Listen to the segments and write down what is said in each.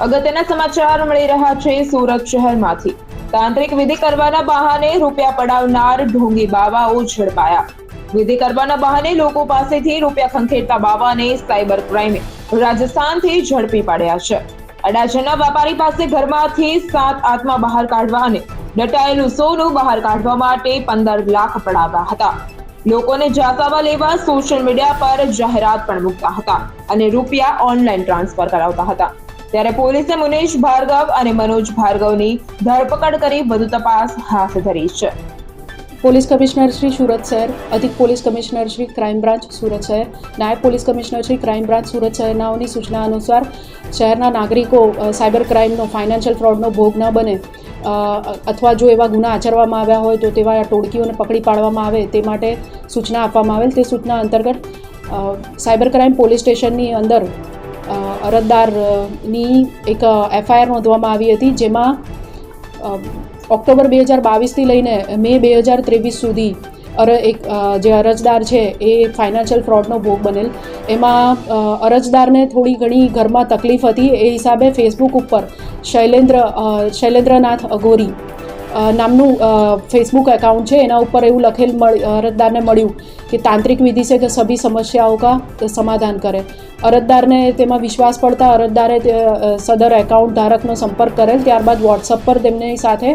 અગત્યના સમાચાર મળી રહ્યા છે સુરત શહેરમાંથી. તાંત્રિક વિધિ કરવાના બહાને રૂપિયા પડાવનાર ઢોંગી બાવાઓ ઝડપાયા. વિધિ કરવાના બહાને લોકો પાસેથી રૂપિયા ખંખેરતા બાવાને સાયબર ક્રાઇમે રાજસ્થાનથી ઝડપી પાડ્યા છે. અડાજણના વેપારી પાસે ઘરમાંથી સાત આત્મા બહાર કાઢવા અને દટાયેલું સોનું બહાર કાઢવા માટે પંદર લાખ પડાવ્યા હતા. લોકોને જાસાવા લેવા સોશિયલ મીડિયા પર જાહેરાત પણ મૂકતા હતા અને રૂપિયા ઓનલાઈન ટ્રાન્સફર કરાવતા હતા. ત્યારે પોલીસે મુનેશ ભાર્ગવ અને મનોજ ભાર્ગવની ધરપકડ કરી વધુ તપાસ હાથ ધરી છે. પોલીસ કમિશનર શ્રી સુરત શહેર, અધિક police commissioner Shri crime branch Surat શહેર, નાયબ police commissioner Shri crime branch Surat શહેરનાઓની સૂચના અનુસાર શહેરના નાગરિકો સાયબર ક્રાઇમનો, ફાઇનાન્શિયલ ફ્રોડનો ભોગ ન બને અથવા જો એવા ગુના આચરવામાં આવ્યા હોય તો તેવા ટોળકીઓને પકડી પાડવામાં આવે તે માટે સૂચના આપવામાં આવેલ. તે સૂચના અંતર્ગત સાયબર ક્રાઇમ પોલીસ સ્ટેશનની અંદર અરજદારની એક એફઆઈઆર નોંધવામાં આવી હતી જેમાં ઓક્ટોબર બે હજાર બાવીસથી લઈને મે બે હજાર ત્રેવીસ સુધી અર, એક જે અરજદાર છે એ ફાઇનાન્શિયલ ફ્રોડનો ભોગ બનેલ. એમાં અરજદારને થોડી ઘણી ઘરમાં તકલીફ હતી. એ હિસાબે ફેસબુક ઉપર શૈલેન્દ્ર શૈલેન્દ્રનાથ અઘોરી નામનું ફેસબુક એકાઉન્ટ છે, એના ઉપર એવું લખેલ અરજદારને મળ્યું કે તાંત્રિક વિધિ છે કે સભી સમસ્યાઓ કા સમાધાન કરે. અરજદારને તેમાં વિશ્વાસ પડતા અરજદારે સદર એકાઉન્ટ ધારકનો સંપર્ક કરેલ, ત્યારબાદ વોટ્સઅપ પર તેમની સાથે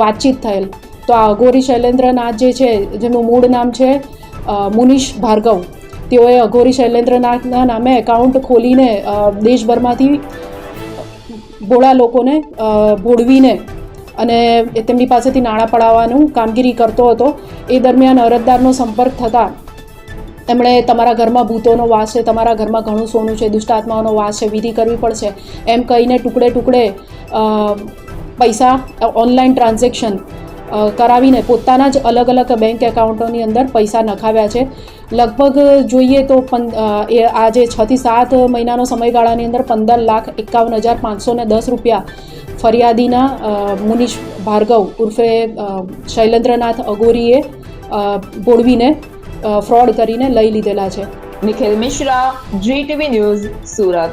વાતચીત થયેલ. તો આ અઘોરી શૈલેન્દ્રનાથ જે છે, જેનું મૂળ નામ છે મુનિષ ભાર્ગવ, તેઓએ અઘોરી શૈલેન્દ્રનાથના નામે એકાઉન્ટ ખોલીને દેશભરમાંથી ભોળા લોકોને ભોળવીને અને તેમની પાસેથી નાણાં પડાવવાનું કામગીરી કરતો હતો. એ દરમિયાન અરજદારનો સંપર્ક થતાં એમણે તમારા ઘરમાં ભૂતોનો વાસ છે, તમારા ઘરમાં ઘણું સોનું છે દુષ્ટાત્માઓનો વાસ છે, વિધિ કરવી પડશે. એમ કહીને ટુકડે ટુકડે પૈસા ઓનલાઈન ટ્રાન્ઝેક્શન કરાવીને પોતાના જ અલગ અલગ બેંક એકાઉન્ટોની અંદર પૈસા નખાવ્યા છે. લગભગ જોઈએ તો એ આજે છથી સાત મહિનાનો સમયગાળાની અંદર પંદર લાખ એકાવન હજાર પાંચસો ને દસ રૂપિયા ફરિયાદીના મુનિષ ભાર્ગવ ઉર્ફે શૈલેન્દ્રનાથ અગોરીએ બોળવીને ફ્રોડ કરીને લઈ લીધેલા છે. Nikhil Mishra GTV news Surat.